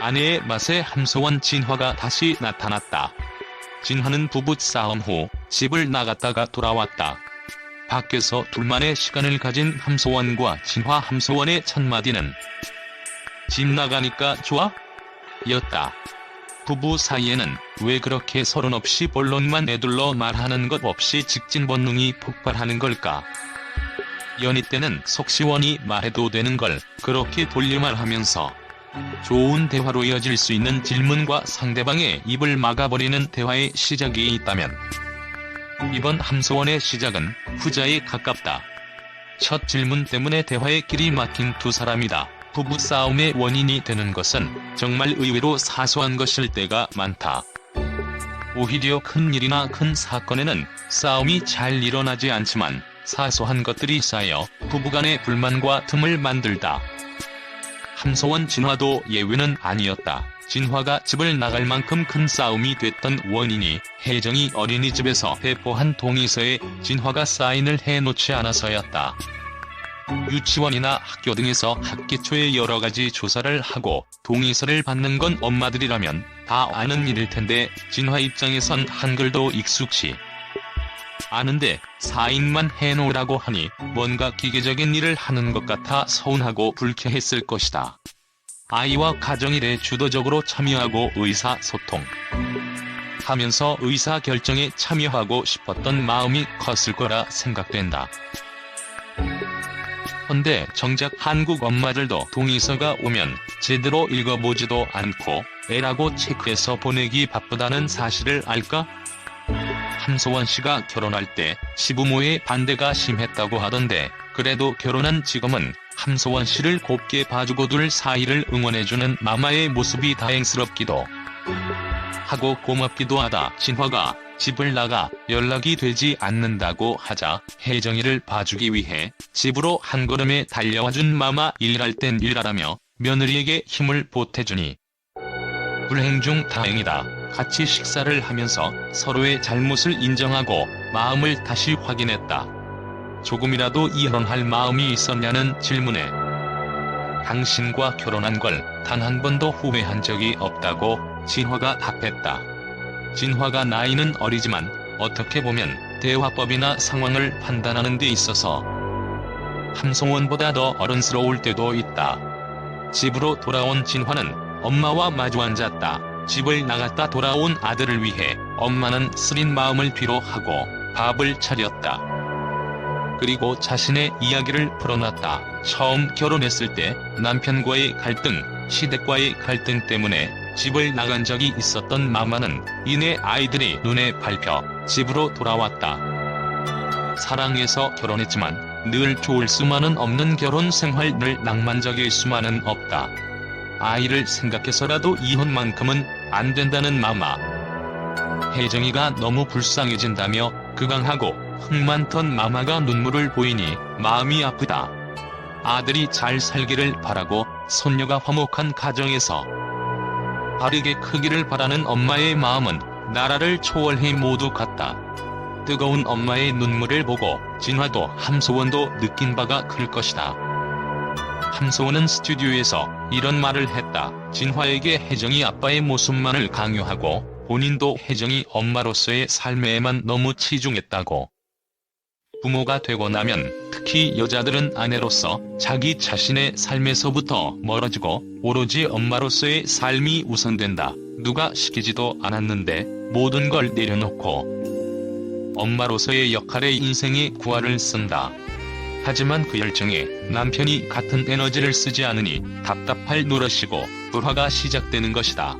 아내의 맛에 함소원 진화가 다시 나타났다. 진화는 부부 싸움 후 집을 나갔다가 돌아왔다. 밖에서 둘만의 시간을 가진 함소원과 진화 함소원의 첫마디는 집 나가니까 좋아? 였다. 부부 사이에는 왜 그렇게 서론 없이 본론만 애둘러 말하는 것 없이 직진 본능이 폭발하는 걸까? 연희 때는 속시원히 말해도 되는 걸 그렇게 돌려 말하면서 좋은 대화로 이어질 수 있는 질문과 상대방의 입을 막아버리는 대화의 시작이 있다면 이번 함소원의 시작은 후자에 가깝다. 첫 질문 때문에 대화의 길이 막힌 두 사람이다. 부부 싸움의 원인이 되는 것은 정말 의외로 사소한 것일 때가 많다. 오히려 큰 일이나 큰 사건에는 싸움이 잘 일어나지 않지만 사소한 것들이 쌓여 부부간의 불만과 틈을 만들다. 함소원 진화도 예외는 아니었다. 진화가 집을 나갈 만큼 큰 싸움이 됐던 원인이 혜정이 어린이집에서 배포한 동의서에 진화가 사인을 해놓지 않아서였다. 유치원이나 학교 등에서 학기 초에 여러 가지 조사를 하고 동의서를 받는 건 엄마들이라면 다 아는 일일 텐데 진화 입장에선 한글도 익숙치 아는데 사인만 해놓으라고 하니 뭔가 기계적인 일을 하는 것 같아 서운하고 불쾌했을 것이다. 아이와 가정일에 주도적으로 참여하고 의사소통 하면서 의사결정에 참여하고 싶었던 마음이 컸을 거라 생각된다. 헌데 정작 한국 엄마들도 동의서가 오면 제대로 읽어보지도 않고 애라고 체크해서 보내기 바쁘다는 사실을 알까? 함소원 씨가 결혼할 때 시부모의 반대가 심했다고 하던데 그래도 결혼한 지금은 함소원 씨를 곱게 봐주고 둘 사이를 응원해주는 마마의 모습이 다행스럽기도 하고 고맙기도 하다. 진화가 집을 나가 연락이 되지 않는다고 하자 혜정이를 봐주기 위해 집으로 한 걸음에 달려와준 마마 일할 땐 일하라며 며느리에게 힘을 보태주니 불행 중 다행이다. 같이 식사를 하면서 서로의 잘못을 인정하고 마음을 다시 확인했다. 조금이라도 이혼할 마음이 있었냐는 질문에 당신과 결혼한 걸 단 한 번도 후회한 적이 없다고 진화가 답했다. 진화가 나이는 어리지만 어떻게 보면 대화법이나 상황을 판단하는 데 있어서 함송원보다 더 어른스러울 때도 있다. 집으로 돌아온 진화는 엄마와 마주 앉았다. 집을 나갔다 돌아온 아들을 위해 엄마는 쓰린 마음을 뒤로하고 밥을 차렸다. 그리고 자신의 이야기를 풀어놨다. 처음 결혼했을 때 남편과의 갈등, 시댁과의 갈등 때문에 집을 나간 적이 있었던 마마는 이내 아이들이 눈에 밟혀 집으로 돌아왔다. 사랑해서 결혼했지만 늘 좋을 수만은 없는 결혼 생활 늘 낭만적일 수만은 없다. 아이를 생각해서라도 이혼만큼은 안 된다는 마마. 혜정이가 너무 불쌍해진다며 극앙하고 흥 많던 마마가 눈물을 보이니 마음이 아프다. 아들이 잘 살기를 바라고 손녀가 화목한 가정에서 바르게 크기를 바라는 엄마의 마음은 나라를 초월해 모두 같다. 뜨거운 엄마의 눈물을 보고 진화도 함소원도 느낀 바가 클 것이다. 함소원은 스튜디오에서 이런 말을 했다. 진화에게 혜정이 아빠의 모습만을 강요하고 본인도 혜정이 엄마로서의 삶에만 너무 치중했다고. 부모가 되고 나면 특히 여자들은 아내로서 자기 자신의 삶에서부터 멀어지고 오로지 엄마로서의 삶이 우선된다. 누가 시키지도 않았는데 모든 걸 내려놓고 엄마로서의 역할에 인생의 구화를 쓴다. 하지만 그 열정에 남편이 같은 에너지를 쓰지 않으니 답답할 노릇이고 불화가 시작되는 것이다.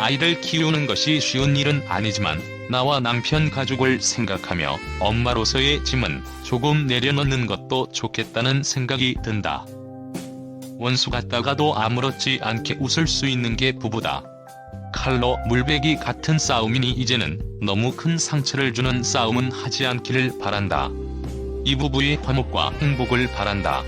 아이를 키우는 것이 쉬운 일은 아니지만 나와 남편 가족을 생각하며 엄마로서의 짐은 조금 내려놓는 것도 좋겠다는 생각이 든다. 원수 같다가도 아무렇지 않게 웃을 수 있는 게 부부다. 칼로 물베기 같은 싸움이니 이제는 너무 큰 상처를 주는 싸움은 하지 않기를 바란다. 이 부부의 화목과 행복을 바란다.